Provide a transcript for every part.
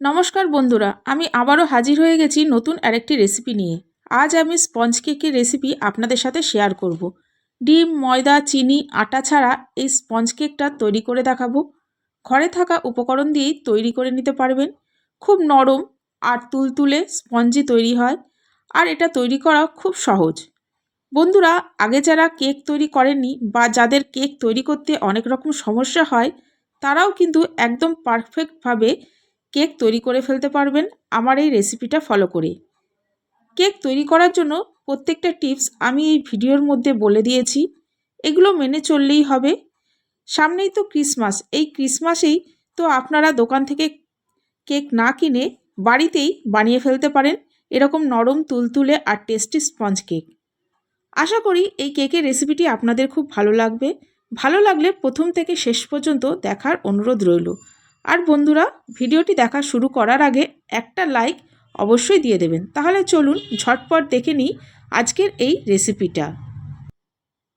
নমস্কার বন্ধুরা, আমি আবারও হাজির হয়ে গেছি নতুন আরেকটি রেসিপি নিয়ে। আজ আমি স্পঞ্জ কেকের রেসিপি আপনাদের সাথে শেয়ার করব। ডিম, ময়দা, চিনি, আটা ছাড়া এই স্পঞ্জ কেকটা তৈরি করে দেখাবো। ঘরে থাকা উপকরণ দিয়েই তৈরি করে নিতে পারবেন। খুব নরম আর তুলতুলে স্পঞ্জি তৈরি হয় আর এটা তৈরি করা খুব সহজ। বন্ধুরা, আগে যারা কেক তৈরি করেননি বা যাদের কেক তৈরি করতে অনেক রকম সমস্যা হয়, তারাও কিন্তু একদম পারফেক্টভাবে কেক তৈরি করে ফেলতে পারবেন। আমার এই রেসিপিটা ফলো করে কেক তৈরি করার জন্য প্রত্যেকটা টিপস আমি এই ভিডিওর মধ্যে বলে দিয়েছি। এগুলো মেনে চললেই হবে। সামনেই তো ক্রিসমাস। এই ক্রিসমাসেই তো আপনারা দোকান থেকে কেক না কিনে বাড়িতেই বানিয়ে ফেলতে পারেন। এরকম নরম, তুলতুলে আর টেস্টি স্পঞ্জ কেক। আশা করি এই কেকের রেসিপিটি আপনাদের খুব ভালো লাগবে। ভালো লাগলে প্রথম থেকে শেষ পর্যন্ত দেখার অনুরোধ রইল। আর বন্ধুরা, ভিডিওটি দেখা শুরু করার আগে একটা লাইক অবশ্যই দিয়ে দেবেন। তাহলে চলুন ঝটপট দেখে নিই আজকের এই রেসিপিটা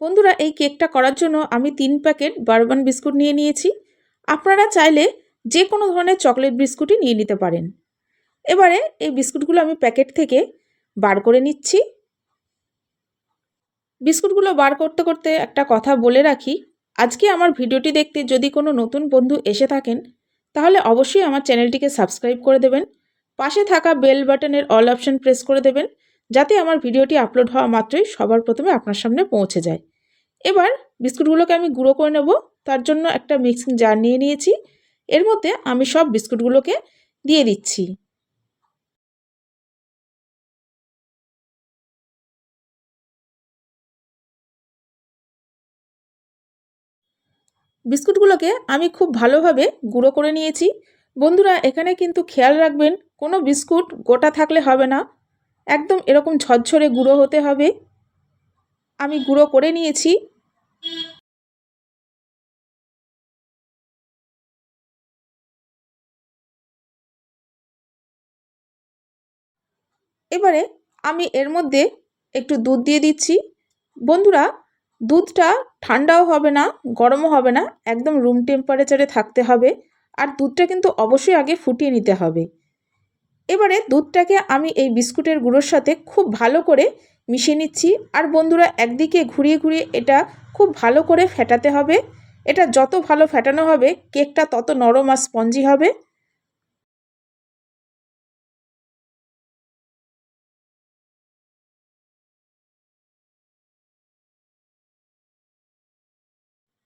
বন্ধুরা, এই কেকটা করার জন্য আমি তিন প্যাকেট বারবান বিস্কুট নিয়ে নিয়েছি। আপনারা চাইলে যে কোনো ধরনের চকলেট বিস্কুটই নিয়ে নিতে পারেন। এবারে এই বিস্কুটগুলো আমি প্যাকেট থেকে বার করে নিচ্ছি। বিস্কুটগুলো বার করতে করতে একটা কথা বলে রাখি, আজকে আমার ভিডিওটি দেখতে যদি কোনো নতুন বন্ধু এসে থাকেন তাহলে অবশ্যই আমার চ্যানেলটিকে সাবস্ক্রাইব করে দেবেন। পাশে থাকা বেল বাটনের অল অপশন প্রেস করে দেবেন, যাতে আমার ভিডিওটি আপলোড হওয়া মাত্রই সবার প্রথমে আপনার সামনে পৌঁছে যায়। এবার বিস্কুটগুলোকে আমি গুঁড়ো করে নেব, তার জন্য একটা মিক্সিং জার নিয়ে নিয়েছি। এর মধ্যে আমি সব বিস্কুটগুলোকে দিয়ে দিচ্ছি। বিস্কুটগুলোকে আমি খুব ভালোভাবে গুঁড়ো করে নিয়েছি। বন্ধুরা, এখানে কিন্তু খেয়াল রাখবেন, কোনো বিস্কুট গোটা থাকলে হবে না। একদম এরকম ঝরঝরে গুঁড়ো হতে হবে। আমি গুঁড়ো করে নিয়েছি। এবারে আমি এর মধ্যে একটু দুধ দিয়ে দিচ্ছি। বন্ধুরা দুধটা ঠান্ডাও হবে না, গরমও হবে না, একদম রুম টেম্পারেচারে থাকতে হবে। আর দুধটা কিন্তু অবশ্যই আগে ফুটিয়ে নিতে হবে। এবারে দুধটাকে আমি এই বিস্কুটের গুঁড়োর সাথে খুব ভালো করে মিশিয়ে নিচ্ছি। আর বন্ধুরা, একদিকে ঘুরিয়ে ঘুরিয়ে এটা খুব ভালো করে ফেটাতে হবে। এটা যত ভালো ফেটানো হবে, কেকটা তত নরম আর স্পঞ্জি হবে।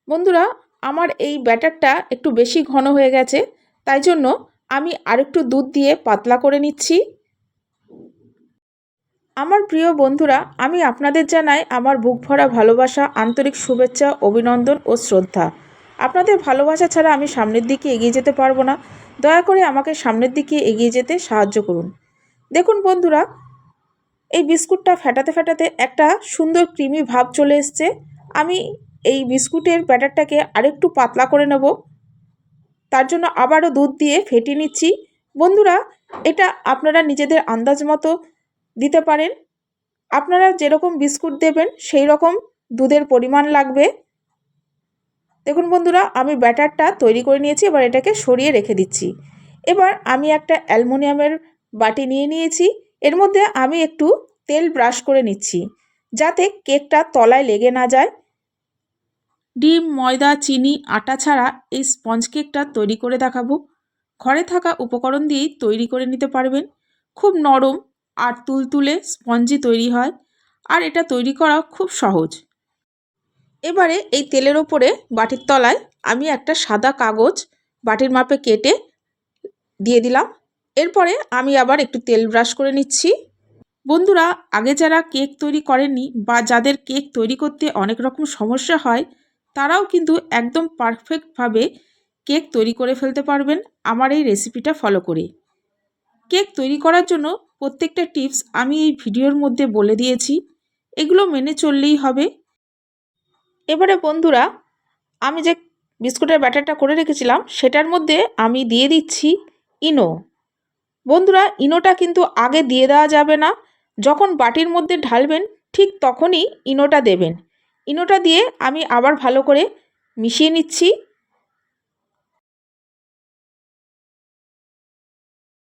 বন্ধুরা, আমার এই ব্যাটারটা একটু বেশি ঘন হয়ে গেছে, তাই জন্য আমি আরেকটু দুধ দিয়ে পাতলা করে নিচ্ছি। আমার প্রিয় বন্ধুরা, আমি আপনাদের জানাই আমার বুক ভরা ভালোবাসা, আন্তরিক শুভেচ্ছা, অভিনন্দন ও শ্রদ্ধা। আপনাদের ভালোবাসা ছাড়া আমি সামনের দিকে এগিয়ে যেতে পারব না। দয়া করে আমাকে সামনের দিকে এগিয়ে যেতে সাহায্য করুন। দেখুন বন্ধুরা, এই বিস্কুটটা ফেটাতে ফেটাতে একটা সুন্দর ক্রিমি ভাব চলে এসছে। আমি এই বিস্কুটের ব্যাটারটাকে আরেকটু পাতলা করে নেব। তার জন্য আবারও দুধ দিয়ে ফেটিয়ে নিচ্ছি। বন্ধুরা, এটা আপনারা নিজেদের আন্দাজ মতো দিতে পারেন। আপনারা যেরকম বিস্কুট দেবেন, সেই রকম দুধের পরিমাণ লাগবে। দেখুন বন্ধুরা, আমি ব্যাটারটা তৈরি করে নিয়েছি, এবার এটাকে সরিয়ে রেখে দিচ্ছি। এবার আমি একটা অ্যালমোনিয়ামের বাটি নিয়ে নিয়েছি। এর মধ্যে আমি একটু তেল ব্রাশ করে নিচ্ছি, যাতে কেকটা তলায় লেগে না যায়। ডিম, ময়দা, চিনি, আটা ছাড়া এই স্পঞ্জ কেকটা তৈরি করে দেখাবো। ঘরে থাকা উপকরণ দিয়েই তৈরি করে নিতে পারবেন। খুব নরম আর তুলতুলে স্পঞ্জি তৈরি হয় আর এটা তৈরি করা খুব সহজ। এবারে এই তেলের ওপরে বাটির তলায় আমি একটা সাদা কাগজ বাটির মাপে কেটে দিয়ে দিলাম। এরপরে আমি আবার একটু তেল ব্রাশ করে নিচ্ছি। বন্ধুরা, আগে যারা কেক তৈরি করেননি বা যাদের কেক তৈরি করতে অনেক রকম সমস্যা হয় তারাও কিন্তু একদম পারফেক্টভাবে কেক তৈরি করে ফেলতে পারবেন। আমার এই রেসিপিটা ফলো করে। কেক তৈরি করার জন্য প্রত্যেকটা টিপস আমি এই ভিডিওর মধ্যে বলে দিয়েছি। এগুলো মেনে চললেই হবে। এবারে বন্ধুরা, আমি যে বিস্কুটের ব্যাটারটা করে রেখেছিলাম, সেটার মধ্যে আমি দিয়ে দিচ্ছি ইনো। বন্ধুরা, ইনোটা কিন্তু আগে দিয়ে দেওয়া যাবে না। যখন বাটির মধ্যে ঢালবেন, ঠিক তখনই ইনোটা দেবেন। ইনোটা দিয়ে আমি আবার ভালো করে মিশিয়ে নিচ্ছি।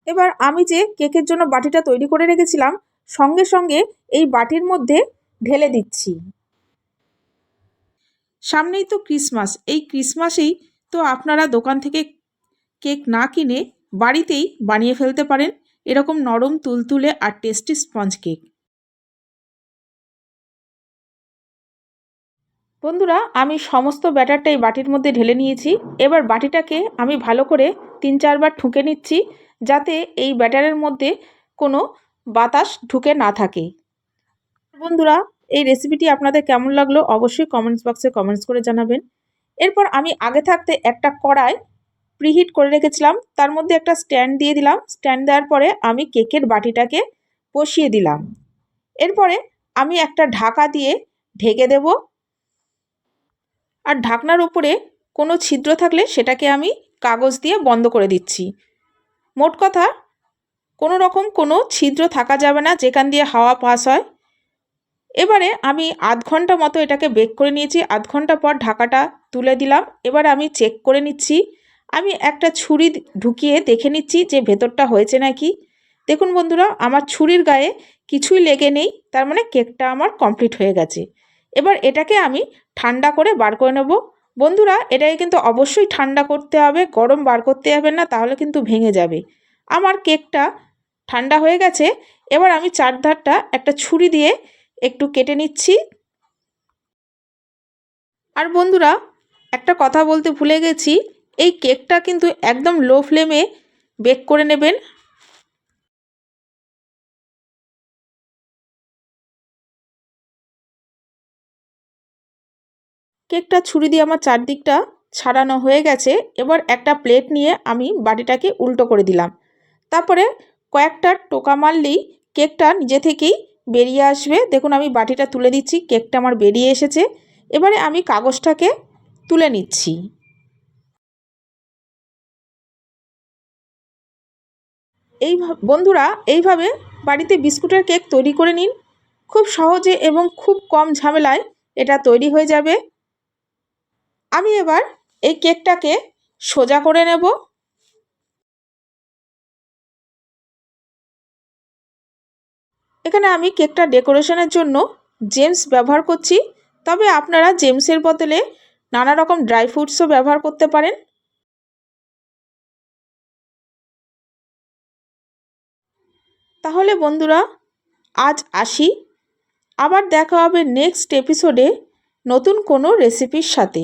এবার আমি যে কেকের জন্য বাটিটা তৈরি করে রেখেছিলাম, সঙ্গে সঙ্গে এই বাটির মধ্যে ঢেলে দিচ্ছি। সামনেই তো ক্রিসমাস, এই ক্রিসমাসেই তো আপনারা দোকান থেকে কেক না কিনে বাড়িতেই বানিয়ে ফেলতে পারেন। এরকম নরম, তুলতুলে আর টেস্টি স্পঞ্জ কেক। বন্ধুরা, আমি সমস্ত ব্যাটারটা এই বাটির মধ্যে ঢেলে নিয়েছি। এবার বাটিটাকে আমি ভালো করে তিন চারবার ঠুকে নিচ্ছি যাতে এই ব্যাটারের মধ্যে কোনো বাতাস ঢুকে না থাকে। বন্ধুরা, এই রেসিপিটি আপনাদের কেমন লাগল অবশ্যই কমেন্টস বক্সে কমেন্টস করে জানাবেন। এরপর আমি আগে থাকতে একটা কড়াই প্রিহিট করে রেখেছিলাম। তার মধ্যে একটা স্ট্যান্ড দিয়ে দিলাম। স্ট্যান্ড দেওয়ার পরে আমি কেকের বাটিটাকে বসিয়ে দিলাম। এরপরে আমি একটা ঢাকা দিয়ে ঢেকে দেব। আর ঢাকনার উপরে কোনো ছিদ্র থাকলে সেটাকে আমি কাগজ দিয়ে বন্ধ করে দিচ্ছি। মোট কথা, কোনো রকম কোনো ছিদ্র থাকা যাবে না যেখান দিয়ে হাওয়া পাস হয়। এবারে আমি আধ ঘণ্টা মতো এটাকে বেক করে নিয়েছি। আধ ঘণ্টা পর ঢাকাটা তুলে দিলাম। এবার আমি চেক করে নিচ্ছি। আমি একটা ছুরি ঢুকিয়ে দেখে নিচ্ছি যে ভেতরটা হয়েছে নাকি। দেখুন বন্ধুরা, আমার ছুরির গায়ে কিছুই লেগে নেই। তার মানে কেকটা আমার কমপ্লিট হয়ে গেছে। এবার এটাকে আমি ঠান্ডা করে বার করে নেব। বন্ধুরা, এটাকে কিন্তু অবশ্যই ঠান্ডা করতে হবে, গরম বার করতে হবে না, তাহলে কিন্তু ভেঙে যাবে। আমার কেকটা ঠান্ডা হয়ে গেছে, এবার আমি চারধারটা একটা ছুরি দিয়ে একটু কেটে নিচ্ছি। আর বন্ধুরা, একটা কথা বলতে ভুলে গেছি, এই কেকটা কিন্তু একদম লো ফ্লেমে বেক করে নেবেন কেকটা ছুরি দিয়ে আমার চারদিকটা ছাড়ানো হয়ে গেছে, এবার একটা প্লেট নিয়ে আমি বাটিটাকে উল্টো করে দিলাম। তারপরে কয়েকটা টোকা মারলেই কেকটা নিজে থেকেই বেরিয়ে আসবে। দেখুন, আমি বাটিটা তুলে দিচ্ছি, কেকটা আমার বেরিয়ে এসেছে। এবারে আমি কাগজটাকে তুলে নিচ্ছি। এই বন্ধুরা, এইভাবে বাড়িতে বিস্কুটের কেক তৈরি করে নিন। খুব সহজে এবং খুব কম ঝামেলায় এটা তৈরি হয়ে যাবে। আমি এবার এই কেকটাকে সোজা করে নেব। এখানে আমি কেকটা ডেকোরেশনের জন্য জেমস ব্যবহার করছি। তবে আপনারা জেমসের বদলে নানা রকম ড্রাই ফ্রুটসও ব্যবহার করতে পারেন। তাহলে বন্ধুরা, আজ আসি। আবার দেখা হবে নেক্সট এপিসোডে নতুন কোনো রেসিপির সাথে।